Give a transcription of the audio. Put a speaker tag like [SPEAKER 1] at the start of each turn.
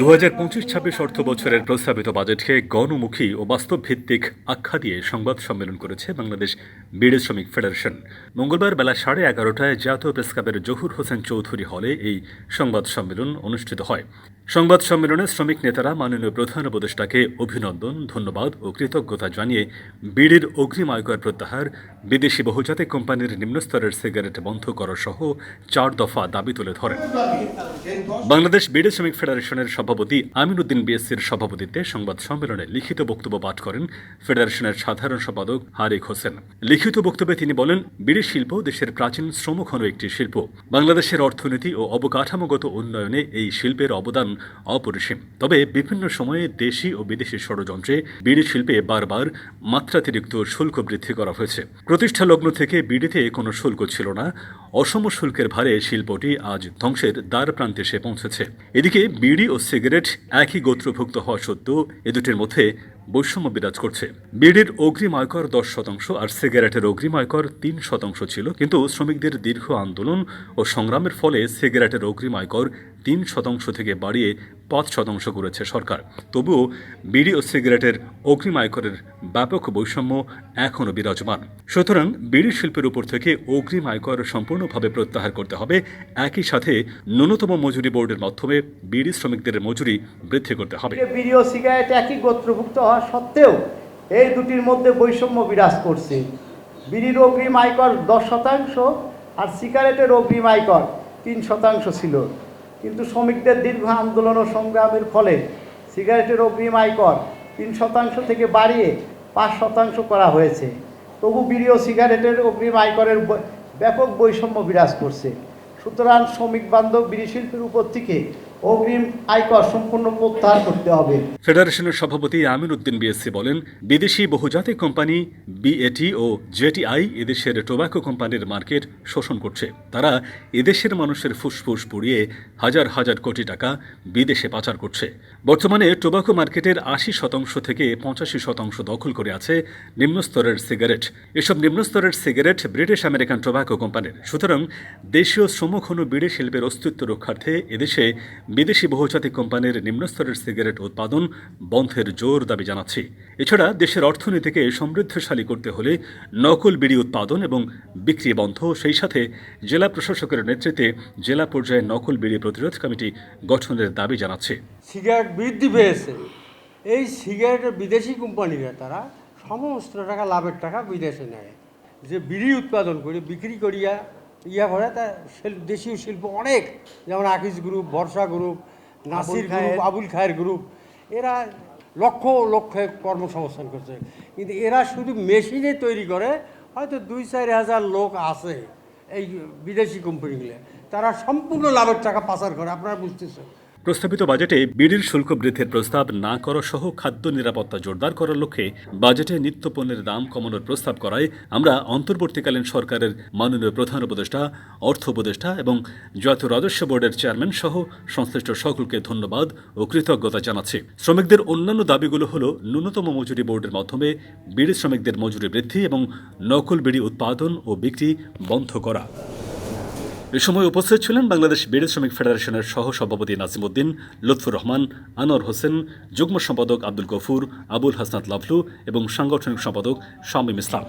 [SPEAKER 1] দু হাজার পঁচিশ ছাব্বিশ অর্থ বছরের প্রস্তাবিত বাজেটকে গণমুখী ও বাস্তব ভিত্তিক আখ্যা দিয়ে সংবাদ সম্মেলন করেছে বাংলাদেশ বিড়ি শ্রমিক ফেডারেশন। মঙ্গলবার বেলা সাড়ে এগারোটায় জাতীয় প্রেসক্লাবের জহুর হোসেন চৌধুরী হলে এই সংবাদ সম্মেলন অনুষ্ঠিত হয়। সংবাদ সম্মেলনে শ্রমিক নেতারা মাননীয় প্রধান উপদেষ্টাকে অভিনন্দন, ধন্যবাদ ও কৃতজ্ঞতা জানিয়ে বিড়ির অগ্রিম আয়কর প্রত্যাহার বিদেশি বহুজাতিক কোম্পানির নিম্নস্তরের সিগারেট বন্ধ করা সহ চার দফা দাবি তুলে ধরেন। বাংলাদেশ বিডি শ্রমিক ফেডারেশনের সভাপতি আমিনুদ্দিন বিএসসির সভাপতিত্বে সংবাদ সম্মেলনে লিখিত বক্তব্য পাঠ করেন ফেডারেশনের সাধারণ সম্পাদক হারিক হোসেন। লিখিত বক্তব্যে তিনি বলেন, বিড়ি শিল্প দেশের প্রাচীন শ্রমঘন একটি শিল্প। বাংলাদেশের অর্থনীতি ও অবকাঠামোগত উন্নয়নে এই শিল্পের অবদান অপরিসীম। তবে বিভিন্ন সময়ে দেশি ও বিদেশি ষড়যন্ত্রে বিড়ি শিল্পে বারবার মাত্রাতিরিক্ত শুল্ক বৃদ্ধি করা হয়েছে। প্রতিষ্ঠা লগ্ন থেকে বিড়িতে কোনো শুল্ক ছিল না। অসম শুল্কের ভারে শিল্পটি আজ ধ্বংসের দ্বার প্রান্তে এসে পৌঁছেছে। এদিকে বিড়ি ও সিগারেট একই গোত্রভুক্ত হওয়া সত্ত্বেও এ দুটির মধ্যে বৈষম্য বিরাজ করছে। বিড়ির অগ্রিম আয়কর দশ শতাংশ আর সিগারেটের অগ্রিম আয়কর তিন শতাংশ ছিল, কিন্তু শ্রমিকদের দীর্ঘ আন্দোলন ও সংগ্রামের ফলে সিগারেটের অগ্রিম আয়কর তিন শতাংশ থেকে বাড়িয়ে পাঁচ শতাংশ করেছে সরকার। তবুও বিড়ি ও সিগারেটের অগ্রিম আয়করের ব্যাপক বৈষম্য এখনও বিরাজমান। সুতরাং বিড়ি শিল্পের উপর থেকে অগ্রিম আয়কর সম্পূর্ণভাবে প্রত্যাহার করতে হবে। একই সাথে ন্যূনতম মজুরি বোর্ডের মাধ্যমে বিড়ি শ্রমিকদের মজুরি বৃদ্ধি করতে হবে।
[SPEAKER 2] বিড়ি ও সিগারেট একই গোত্রভুক্ত হওয়া সত্ত্বেও এই দুটির মধ্যে বৈষম্য বিরাজ করছে। বিড়ির অগ্রিম আয়কর দশ শতাংশ আর সিগারেটের অগ্রিম আয়কর তিন শতাংশ ছিল। কিন্তু শ্রমিকদের দীর্ঘ আন্দোলন ও সংগ্রামের ফলে সিগারেটের অগ্রিম আয়কর তিন শতাংশ থেকে বাড়িয়ে পাঁচ শতাংশ করা হয়েছে। তবু বিড়ি ও সিগারেটের অগ্রিম আয়করের ব্যাপক বৈষম্য বিরাজ করছে। সুতরাং শ্রমিক বান্ধব বিড়ি শিল্পের উপর থেকে অগ্রিম আয়কর সম্পূর্ণ প্রত্যাহার করতে হবে।
[SPEAKER 1] ফেডারেশনের সভাপতি আমির উদ্দিন বিএসসি বলেন, বিদেশি বহুজাতিক কোম্পানি বিএটি ও জেটিআই এদেশের কোম্পানির মার্কেট শোষণ করছে। তারা এদেশের মানুষের ফুসফুস পুড়িয়ে হাজার হাজার কোটি টাকা বিদেশে পাচার করছে। বর্তমানে টোব্যাকো মার্কেটের আশি শতাংশ থেকে পঁচাশি শতাংশ দখল করে আছে নিম্নস্তরের সিগারেট। এসব নিম্নস্তরের সিগারেট ব্রিটিশ আমেরিকান টোব্যাকো কোম্পানির। সুতরাং দেশীয় শ্রমঘন বিড়ি শিল্পের অস্তিত্ব রক্ষার্থে এদেশে বিদেশি বহুজাতিক কোম্পানির নিম্নস্তরের সিগারেট উৎপাদন বন্ধের জোর দাবি জানাচ্ছি। এছাড়া দেশের অর্থনীতিকে সমৃদ্ধশালী করতে হলে নকল বিড়ি উৎপাদন এবং বিক্রি বন্ধ। সেই সাথে জেলা প্রশাসকের নেতৃত্বে জেলা পর্যায়ে নকল বিড়ি প্রতিরোধ কমিটি গঠনের দাবি জানাচ্ছে।
[SPEAKER 3] সিগারেট বৃদ্ধি পেয়েছে। এই সিগারেটের বিদেশি কোম্পানিরা তারা সমস্ত টাকা, লাভের টাকা বিদেশে নেয়। যে বিড়ি উৎপাদন করে, বিক্রি করিয়া ইয়া করে তা দেশীয় শিল্প অনেক যেমন Akij group Barsha group Nasir. Group Abul Khair group এরা লক্ষ লক্ষ কর্মসংস্থান করছে। কিন্তু এরা শুধু মেশিনে তৈরি করে হয়তো দুই চার হাজার লোক আছে এই বিদেশি কোম্পানিগুলো তারা সম্পূর্ণ লাভের টাকা পাচার করে আপনারা বুঝতেছেন।
[SPEAKER 1] প্রস্তাবিত বাজেটে বিড়ির শুল্ক বৃদ্ধির প্রস্তাব না করা সহ খাদ্য নিরাপত্তা জোরদার করার লক্ষ্যে বাজেটে নিত্যপণ্যের দাম কমানোর প্রস্তাব করায় আমরা অন্তর্বর্তীকালীন সরকারের মাননীয় প্রধান উপদেষ্টা, অর্থ উপদেষ্টা এবং জাতীয় রাজস্ব বোর্ডের চেয়ারম্যান সহ সংশ্লিষ্ট সকলকে ধন্যবাদ ও কৃতজ্ঞতা জানাচ্ছি। শ্রমিকদের অন্যান্য দাবিগুলো হল ন্যূনতম মজুরি বোর্ডের মাধ্যমে বিড়ি শ্রমিকদের মজুরি বৃদ্ধি এবং নকল বিড়ি উৎপাদন ও বিক্রি বন্ধ করা। এ সময় উপস্থিত ছিলেন বাংলাদেশ বিড়ি শ্রমিক ফেডারেশনের সহ সভাপতি নাজিমুদ্দিন লুৎফুর রহমান, আনোয়ার হোসেন, যুগ্ম সম্পাদক আব্দুল গফুর, আবুল হাসনাত লাভলু এবং সাংগঠনিক সম্পাদক শামীম ইসলাম।